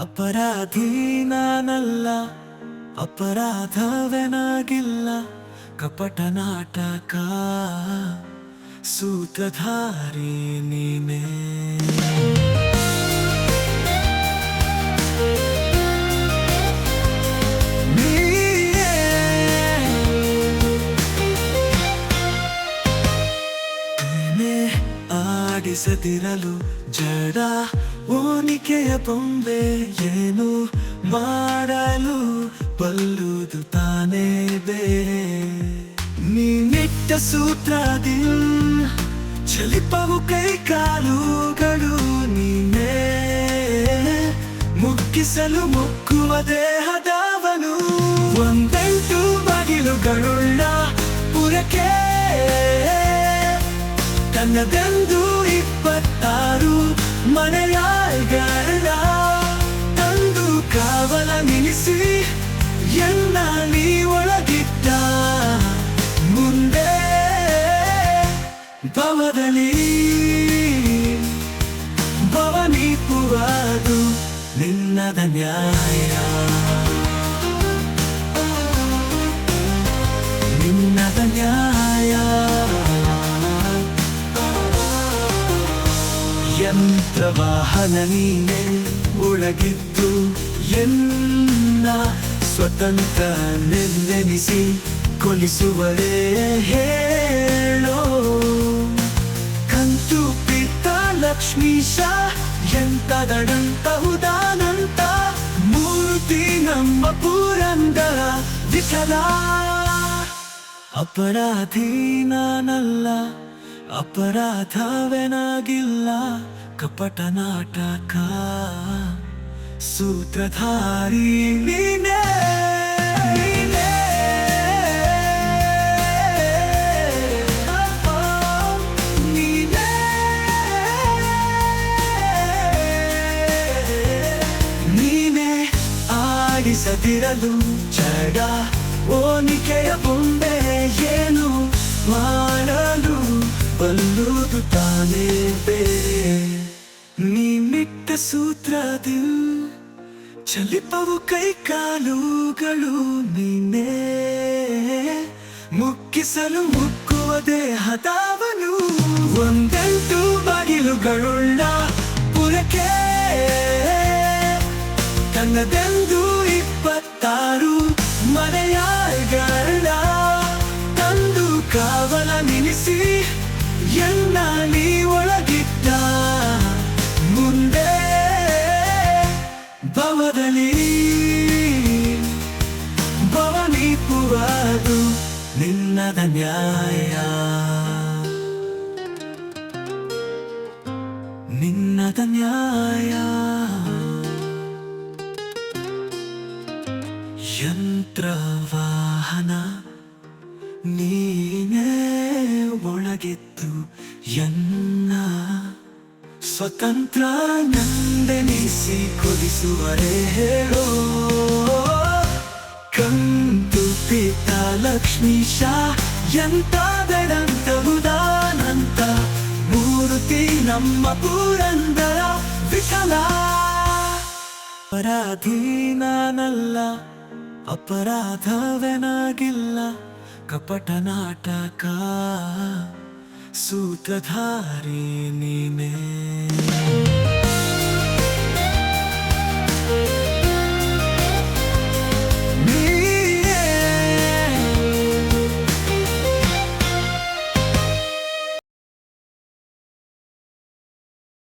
ಅಪರಾಧಿ ನಾನಲ್ಲ ಅಪರಾಧವೆನಾಗಿಲ್ಲ. ಕಪಟ ನಾಟಕ ಸೂತ್ರಧಾರಿ ನೀನೇ. ಆಡಿಸದಿರಲು ಜಡ ಓನಿಕೆಯ ಬೊಂಬೆ ಏನು ಮಾಡಲು ಬಲ್ಲುದು ತಾನೇ ಬೇ ನೀನಿಟ್ಟ ಸೂತ್ರದಿ ಚಲಿಪವು ಕೈ ಕಾಲುಗಳು ನೀನೇ. ಮುಕ್ಕಿಸಲು ಮುಕ್ಕುವ ದೇಹದವನು ಒಂದೆಂಟು ಬಗಿಲುಗಳುಳ್ಳ ಪುರಕೆ. ತನ್ನದೆಂದು ಇಪ್ಪತ್ತಾರು ಮನೆಯಾಳ್ಗಳ ತಂದು ಕಾವಲ ನಿಲ್ಲಿಸಿ ಎಲ್ಲ ನೀ ಒಳಗಿಟ್ಟ. ಮುಂದೆ ಭವದಲ್ಲಿ ಭವನೀಪುವುದು ನಿನ್ನದ ನ್ಯಾಯ ಯಂತ್ರವಾಹನ ನೀನೆ ಒಳಗಿದ್ದು ಎಲ್ಲ ಸ್ವತಂತ್ರ ನೆನ್ನೆನಿಸಿ ಕೊಲಿಸುವರೇ ಹೇಳೋ. ಕಂತು ಪಿತ್ತ ಲಕ್ಷ್ಮೀಶ ಎಂತದಡಂತಹುದಾನಂತ ಮೂರ್ತಿ ನಮ್ಮ ಪುರಂದರ ವಿಠಲ. ಅಪರಾಧಿ ನಾನಲ್ಲ ಅಪರಾಧವೆನಾಗಿಲ್ಲ ಕಪಟ ನಾಟಕ ಸೂತ್ರಧಾರಿ ನೀನೇ ಆಡಿಸದಿರಲು ಜಡ ಓನಿಕೆಯ ಬೊಂಬೆ ಏನು ಮಾಡಲು ಬಲ್ಲುದು ತಾನೇ ಬೇರೆ. ನೀನಿಟ್ಟ ಸೂತ್ರದು ಚಲಿಪವು ಕೈ ಕಾಲುಗಳು ನೀನೇ ಮುಕ್ಕಿಸಲು ಮುಕ್ಕುವ ದೇಹದವನು ಒಂದೆಂಟು ಬಾಗಿಲುಗಳುಳ್ಳ ಪುರಕೆ. ತನ್ನದೆಂದು ಇಪ್ಪತ್ತಾರು ಮನೆಯಾಳ್ಗಳ ತಂದು ಕಾವಲ ನಿಲ್ಲಿಸಿ ಎಲ್ಲ ನೀ ಒಳಗಿದ್ದ ಭವದಲ್ಲಿ ಭವನೀಪುವುದು ನಿನ್ನದ ನ್ಯಾಯ ನಿನ್ನದ ನ್ಯಾಯ ಯಂತ್ರವಾಹನ ನೀನೇ ಒಳಗೆತ್ತು ಎನ್ನ ಸ್ವತಂತ್ರ ನಂದನಿಸಿ ಕೊಲಿಸುವರೇ ಹೇಳೋ. ಕಂತು ಪಿತ ಲಕ್ಷ್ಮೀಶ ಎಂತಾದಡಂತಹುದಾನಂತ ಮೂರ್ತಿ ನಮ್ಮ ಪೂರಂದರ ವಿಠಲ. ಪರಾಧೀನಾನಲ್ಲ ಅಪರಾಧವೆನಾಗಿಲ್ಲ. ಕಪಟ ನಾಟಕ ಸೂತ್ರಧಾರಿ ನೀನೇ